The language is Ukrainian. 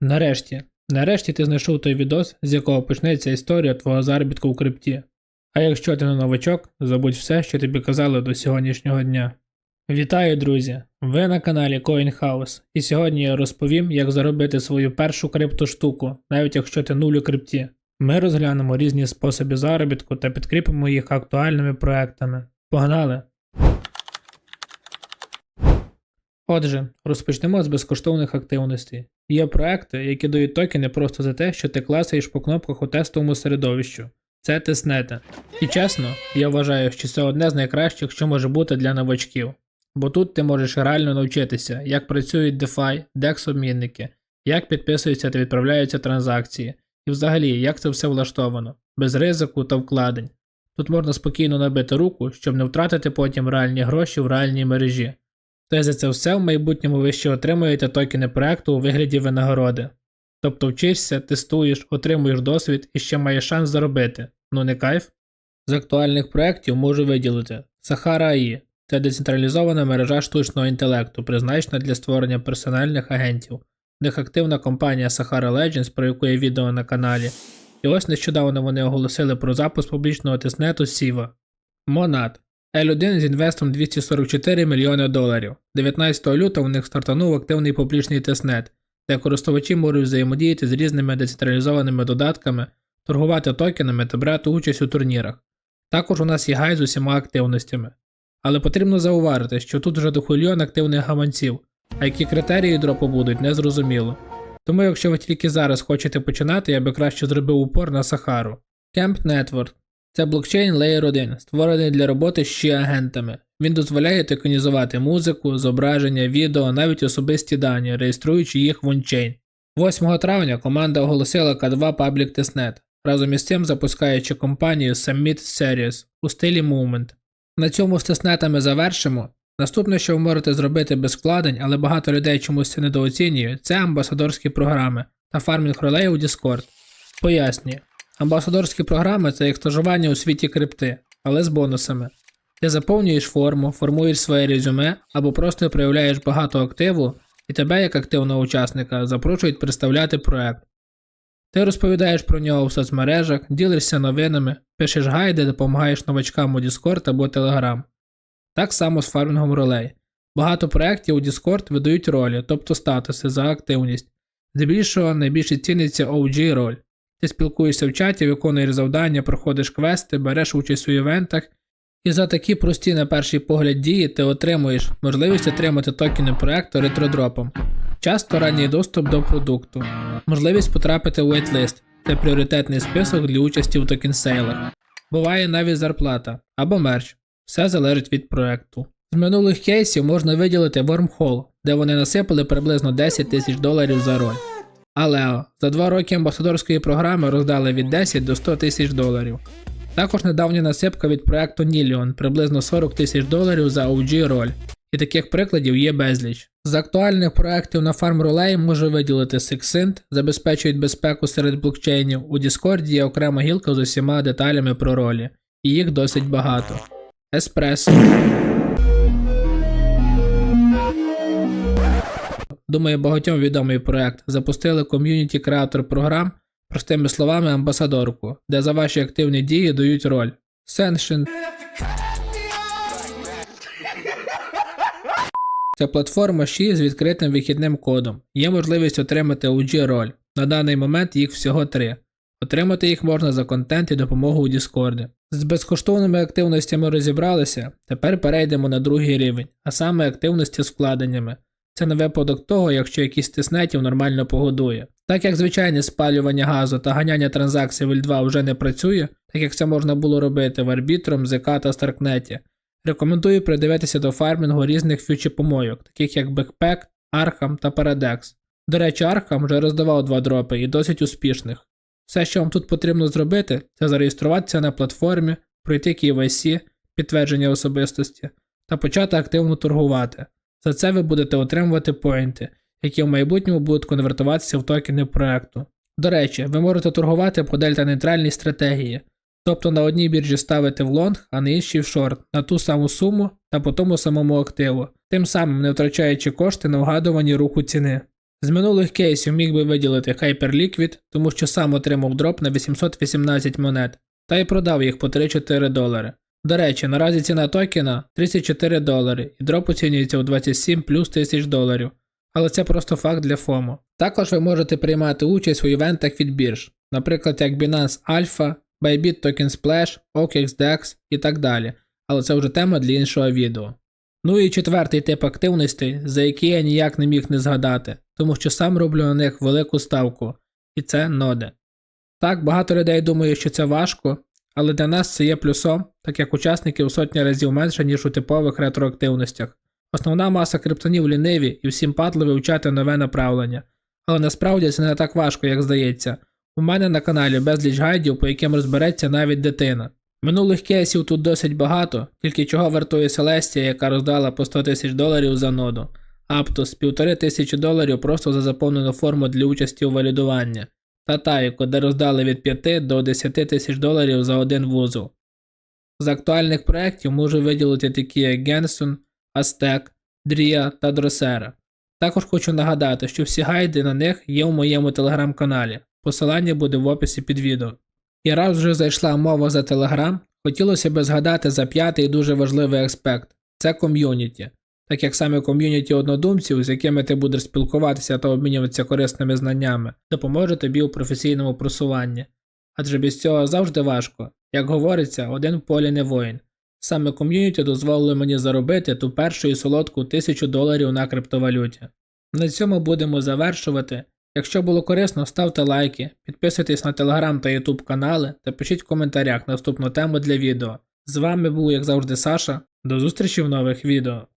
Нарешті, нарешті ти знайшов той відос, з якого почнеться історія твого заробітку в крипті. А якщо ти не новачок, забудь все, що тобі казали до сьогоднішнього дня. Вітаю, друзі! Ви на каналі CoinHouse, і сьогодні я розповім, як заробити свою першу криптоштуку, навіть якщо ти нуль у крипті. Ми розглянемо різні способи заробітку та підкріпимо їх актуальними проектами. Погнали! Отже, розпочнемо з безкоштовних активностей. Є проекти, які дають токени просто за те, що ти класаєш по кнопках у тестовому середовищу. Це тиснете. І чесно, я вважаю, що це одне з найкращих, що може бути для новачків. Бо тут ти можеш реально навчитися, як працюють DeFi, DEX обмінники, як підписуються та відправляються транзакції, і взагалі, як це все влаштовано, без ризику та вкладень. Тут можна спокійно набити руку, щоб не втратити потім реальні гроші в реальній мережі. Та й за це все в майбутньому ви ще отримуєте токени проекту у вигляді винагороди. Тобто вчишся, тестуєш, отримуєш досвід і ще маєш шанс заробити. Ну не кайф? З актуальних проєктів можу виділити Sahara AI – це децентралізована мережа штучного інтелекту, призначена для створення персональних агентів. В них активна компанія Sahara Legends, про яку є відео на каналі. І ось нещодавно вони оголосили про запуск публічного тиснету Siva. Monad L1 з інвестом 244 мільйони доларів. 19 лютого у них стартанув активний публічний тестнет, де користувачі можуть взаємодіяти з різними децентралізованими додатками, торгувати токенами та брати участь у турнірах. Також у нас є гайд з усіма активностями. Але потрібно зауважити, що тут вже дохуільйон активних гаманців, а які критерії дропу будуть, незрозуміло. Тому якщо ви тільки зараз хочете починати, я би краще зробив упор на Сахару. Camp Network це блокчейн Layer 1, створений для роботи з ще агентами. Він дозволяє токенізувати музику, зображення, відео, навіть особисті дані, реєструючи їх в ончейн. 8 травня команда оголосила K2 Public Testnet, разом із цим запускаючи компанію Summit Series у стилі Movement. На цьому з тестнетами завершимо. Наступне, що ви можете зробити без вкладень, але багато людей чомусь це недооцінюють, це амбасадорські програми та фармінг ролей у Discord. Пояснюю. Амбасадорські програми це як стажування у світі крипти, але з бонусами. Ти заповнюєш форму, формуєш своє резюме або просто проявляєш багато активу, і тебе, як активного учасника, запрошують представляти проект. Ти розповідаєш про нього в соцмережах, ділишся новинами, пишеш гайди, допомагаєш новачкам у Discord або Telegram. Так само з фармінгом ролей. Багато проєктів у Discord видають ролі, тобто статуси за активність. Здебільшого найбільше ціниться OG роль. Ти спілкуєшся в чаті, виконуєш завдання, проходиш квести, береш участь у івентах, і за такі прості на перший погляд дії ти отримуєш можливість отримати токени проекту ретродропом, часто ранній доступ до продукту, можливість потрапити у waitlist – це пріоритетний список для участі в токенсейлах. Буває навіть зарплата або мерч, все залежить від проекту. З минулих кейсів можна виділити Wormhole, де вони насипали приблизно 10 тисяч доларів за роль. Але за два роки амбасадорської програми роздали від 10 до 100 тисяч доларів. Також недавня насипка від проекту Nilion приблизно 40 тисяч доларів за OG роль. І таких прикладів є безліч. З актуальних проєктів на FarmRolay можу виділити Sixint, забезпечують безпеку серед блокчейнів. У Discord є окрема гілка з усіма деталями про ролі, і їх досить багато. Espresso. Думаю, багатьом відомий проект. Запустили ком'юніті креатор програм, простими словами, амбасадорку, де за ваші активні дії дають роль. Senshin. Це платформа Xi з відкритим вихідним кодом. Є можливість отримати OG роль. На даний момент їх всього три. Отримати їх можна за контент і допомогу у Discord. З безкоштовними активностями розібралися, тепер перейдемо на другий рівень, а саме активності з вкладеннями. Це на випадок того, якщо якийсь тиснетів нормально погодує. Так як звичайне спалювання газу та ганяння транзакцій в L2 вже не працює, так як це можна було робити в Arbitrum, ZK та Starknet, рекомендую придивитися до фармінгу різних фьючі помойок, таких як Backpack, Arkham та Paradex. До речі, Arkham вже роздавав два дропи і досить успішних. Все, що вам тут потрібно зробити, це зареєструватися на платформі, пройти KYC, підтвердження особистості та почати активно торгувати. За це ви будете отримувати поінти, які в майбутньому будуть конвертуватися в токени проекту. До речі, ви можете торгувати по дельта-нейтральній стратегії, тобто на одній біржі ставити в лонг, а на іншій в шорт, на ту саму суму та по тому самому активу, тим самим не втрачаючи кошти на вгадуванні руху ціни. З минулих кейсів міг би виділити Hyperliquid, тому що сам отримав дроп на 818 монет, та й продав їх по 3-4 долари. До речі, наразі ціна токена 34 долари, і дроп оцінюється у 27 плюс тисяч доларів. Але це просто факт для ФОМО. Також ви можете приймати участь у івентах від бірж, наприклад, як Binance Alpha, Bybit Token Splash, OKExDEX і так далі. Але це вже тема для іншого відео. Ну і четвертий тип активностей, за який я ніяк не міг не згадати, тому що сам роблю на них велику ставку, і це ноди. Так, багато людей думає, що це важко, але для нас це є плюсом, так як учасників сотні разів менше, ніж у типових ретроактивностях. Основна маса криптонів ліниві і всім падло вивчати нове направлення. Але насправді це не так важко, як здається. У мене на каналі безліч гайдів, по яким розбереться навіть дитина. Минулих кейсів тут досить багато, тільки чого вартує Селестія, яка роздала по 100 тисяч доларів за ноду, Аптос півтори тисячі доларів просто за заповнену форму для участі у валідуванні, та де роздали від 5 до 10 тисяч доларів за один вузол. З актуальних проєктів можу виділити такі як Генсон, Астек, Дрія та Дросера. Також хочу нагадати, що всі гайди на них є у моєму телеграм-каналі. Посилання буде в описі під відео. І раз вже зайшла мова за Telegram, хотілося б згадати за п'ятий дуже важливий аспект це ком'юніті. Так як саме ком'юніті однодумців, з якими ти будеш спілкуватися та обмінюватися корисними знаннями, допоможе тобі у професійному просуванні. Адже без цього завжди важко. Як говориться, один в полі не воїн. Саме ком'юніті дозволило мені заробити ту першу і солодку тисячу доларів на криптовалюті. На цьому будемо завершувати. Якщо було корисно, ставте лайки, підписуйтесь на телеграм та ютуб канали та пишіть в коментарях наступну тему для відео. З вами був, як завжди, Саша. До зустрічі в нових відео.